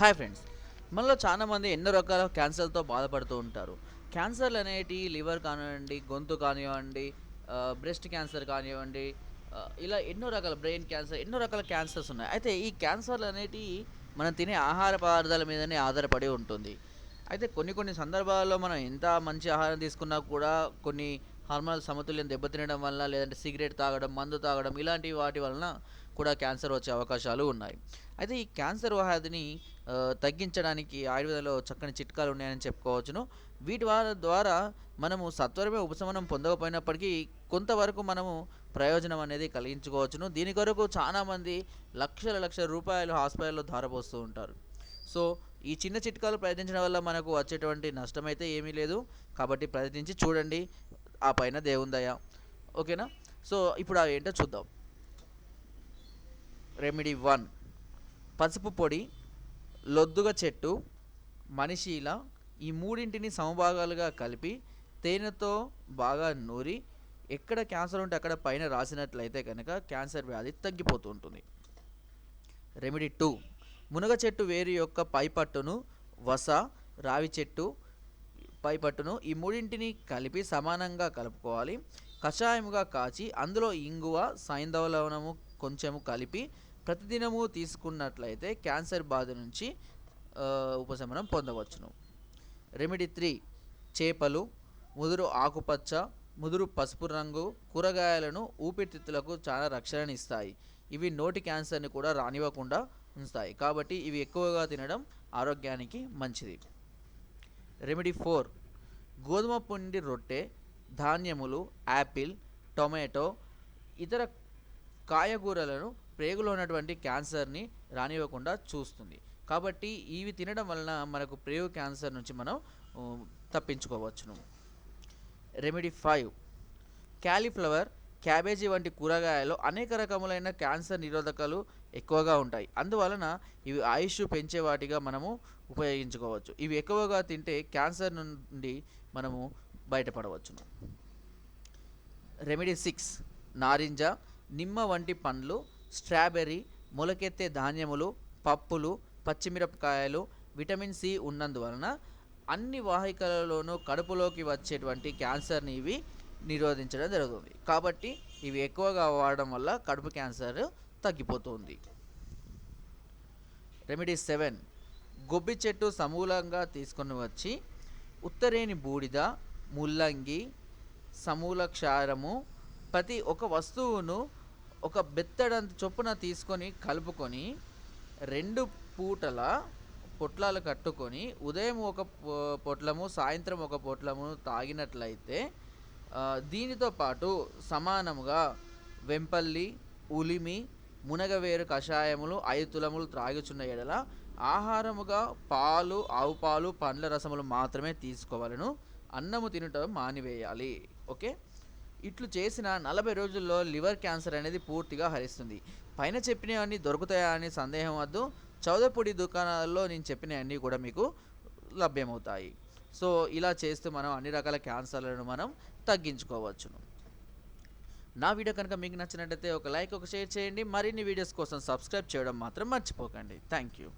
Hi friends మనలో చాలామంది ఎన్నో రకాల క్యాన్సర్తో బాధపడుతూ ఉంటారు. క్యాన్సర్లు అనేటి లివర్ కానివ్వండి గొంతు కానివ్వండి బ్రెస్ట్ క్యాన్సర్ కానివ్వండి ఇలా ఎన్నో రకాల బ్రెయిన్ క్యాన్సర్ ఎన్నో రకాల క్యాన్సర్స్ ఉన్నాయి. అయితే ఈ క్యాన్సర్లు అనేటివి మనం తినే ఆహార పదార్థాల మీదనే ఆధారపడి ఉంటుంది. అయితే కొన్ని కొన్ని సందర్భాల్లో మనం ఎంత మంచి ఆహారం తీసుకున్నా కూడా కొన్ని హార్మోనల్ సమతుల్యం దెబ్బతినడం వల్ల లేదంటే సిగరెట్ తాగడం మందు తాగడం ఇలాంటి వాటి వలన కూడా క్యాన్సర్ వచ్చే అవకాశాలు ఉన్నాయి. అయితే ఈ క్యాన్సర్ వ్యాధిని తగ్గించడానికి ఆయుర్వేదంలో చక్కని చిట్కాలు ఉన్నాయని చెప్పుకోవచ్చును. వీటి ద్వారా మనము సత్వరమే ఉపశమనం పొందకపోయినప్పటికీ కొంతవరకు మనము ప్రయోజనం అనేది కలిగించుకోవచ్చును. దీని కొరకు చాలామంది లక్షల లక్షల రూపాయలు హాస్పిటల్లో ధారపోస్తూ ఉంటారు. సో ఈ చిన్న చిట్కాలు ప్రయత్నించడం వల్ల మనకు వచ్చేటువంటి నష్టం అయితే ఏమీ లేదు. కాబట్టి ప్రయత్నించి చూడండి. ఆ పైన దేవుందయ ఓకేనా? సో ఇప్పుడు అవి ఏంటో చూద్దాం. Remedy one. పసుపు పొడి లొద్దుగ చెట్టు మనిషిల ఈ మూడింటిని సమభాగాలుగా కలిపి తేనెతో బాగా నూరి ఎక్కడ క్యాన్సర్ ఉంటే అక్కడ పైన రాసినట్లయితే కనుక క్యాన్సర్ వ్యాధి తగ్గిపోతూ ఉంటుంది. Remedy two. మునగ చెట్టు వేరు యొక్క పైపట్టును వస రావి చెట్టు పైపట్టును ఈ మూడింటిని కలిపి సమానంగా కలుపుకోవాలి. కషాయముగా కాచి అందులో ఇంగువ సైంధవ లవణము కొంచెము కలిపి ప్రతిదినము తీసుకున్నట్లయితే క్యాన్సర్ బాధ నుంచి ఉపశమనం పొందవచ్చును. రెమెడీ త్రీ చేపలు ముదురు ఆకుపచ్చ ముదురు పసుపు రంగు కూరగాయలను ఊపిరితిత్తులకు చాలా రక్షణ ఇస్తాయి. ఇవి నోటి క్యాన్సర్ని కూడా రానివ్వకుండా ఉంచుతాయి. కాబట్టి ఇవి ఎక్కువగా తినడం ఆరోగ్యానికి మంచిది. రెమెడీ ఫోర్ గోధుమ పిండి రొట్టె ధాన్యములు యాపిల్ టొమాటో ఇతర కాయగూరలను ప్రేగులో ఉన్నటువంటి క్యాన్సర్ని రానివ్వకుండా చూస్తుంది. కాబట్టి ఇవి తినడం వలన మనకు ప్రేగు క్యాన్సర్ నుంచి మనం తప్పించుకోవచ్చును. రెమెడీ ఫైవ్ క్యాలీఫ్లవర్ క్యాబేజీ వంటి కూరగాయలు అనేక రకములైన క్యాన్సర్ నిరోధకాలు ఎక్కువగా ఉంటాయి. అందువలన ఇవి ఆయుష్ పెంచే వాటిగా మనము ఉపయోగించుకోవచ్చు. ఇవి ఎక్కువగా తింటే క్యాన్సర్ నుండి మనము బయటపడవచ్చును. రెమెడీ సిక్స్ నారింజ నిమ్మ వంటి పండ్లు స్ట్రాబెర్రీ మొలకెత్తే ధాన్యములు పప్పులు పచ్చిమిరపకాయలు విటమిన్ సి ఉన్నందువలన అన్ని వాహికలలోనూ కడుపులోకి వచ్చేటువంటి క్యాన్సర్ని ఇవి నిరోధించడం జరుగుతుంది. కాబట్టి ఇవి ఎక్కువగా వాడడం వల్ల కడుపు క్యాన్సర్ తగ్గిపోతుంది. Remedy seven. గొబ్బి చెట్టు సమూలంగా తీసుకొని వచ్చి ఉత్తరేని బూడిద ముల్లంగి సమూల క్షారము ప్రతి ఒక వస్తువును ఒక బెత్తడంత చొప్పున తీసుకొని కలుపుకొని రెండు పూటల పొట్లాలు కట్టుకొని ఉదయం ఒక పొట్లము సాయంత్రం ఒక పొట్లము తాగినట్లయితే దీనితో పాటు సమానముగా వెంపల్లి ఉలిమి మునగవేరు కషాయములు ఐదు తులములు త్రాగుచున్న ఎడల ఆహారముగా పాలు ఆవు పాలు పండ్ల రసములు మాత్రమే తీసుకోవాలను. అన్నము తినటం మానివేయాలి. ఓకే? ఇట్లు చేసిన నలభై రోజుల్లో లివర్ క్యాన్సర్ అనేది పూర్తిగా హరిస్తుంది. పైన చెప్పినవన్నీ దొరుకుతాయా అని సందేహం వద్దు. చౌదపొడి దుకాణాల్లో నేను చెప్పినవన్నీ కూడా మీకు లభ్యమవుతాయి. సో ఇలా చేస్తూ మనం అన్ని రకాల క్యాన్సర్లను మనం తగ్గించుకోవచ్చును నా వీడియో కనుక మీకు నచ్చినట్టయితే ఒక లైక్ ఒక షేర్ చేయండి. మరిన్ని వీడియోస్ కోసం సబ్స్క్రైబ్ చేయడం మాత్రం మర్చిపోకండి. Thank you.